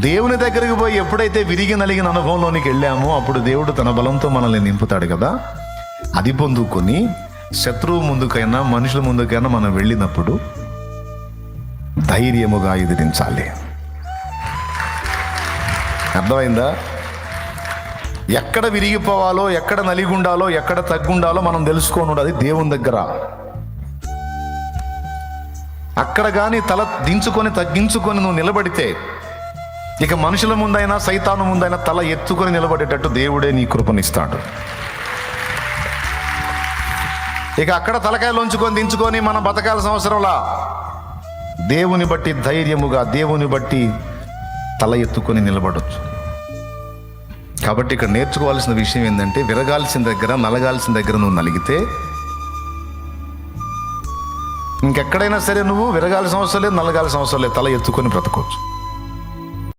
దేవుని దగ్గరికి పోయి ఎప్పుడైతే విరిగి నలిగిన అనుభవంలోనికి వెళ్ళామో అప్పుడు దేవుడు తన బలంతో మనల్ని నింపుతాడు కదా? అది పొందుకొని శత్రువు ముందుకైనా మనుషుల ముందుకైనా మనం వెళ్ళినప్పుడు ధైర్యముగా ఎదిరించాలి. అర్థమైందా? ఎక్కడ విరిగిపోవాలో ఎక్కడ నలిగుండాలో ఎక్కడ తగ్గుండాలో మనం తెలుసుకొని అది దేవుని దగ్గర. అక్కడ కానీ తల దించుకొని తగ్గించుకొని నువ్వు నిలబడితే ఇక మనుషుల ముందైనా సైతాను ముందైనా తల ఎత్తుకొని నిలబడేటట్టు దేవుడే నీ కృపనిస్తాడు. ఇక అక్కడ తలకాయలోంచుకొని దించుకొని మనం బతకాల్సిన అవసరంలా దేవుని బట్టి ధైర్యముగా దేవుని బట్టి తల ఎత్తుకొని నిలబడొచ్చు. కాబట్టి ఇక్కడ నేర్చుకోవాల్సిన విషయం ఏంటంటే విరగాల్సిన దగ్గర నలగాల్సిన దగ్గర నువ్వు నలిగితే ఇంకెక్కడైనా సరే నువ్వు విరగాల్సిన అవసరం లేదు నలగాల్సిన అవసరం లేదు తల ఎత్తుకొని బ్రతకవచ్చు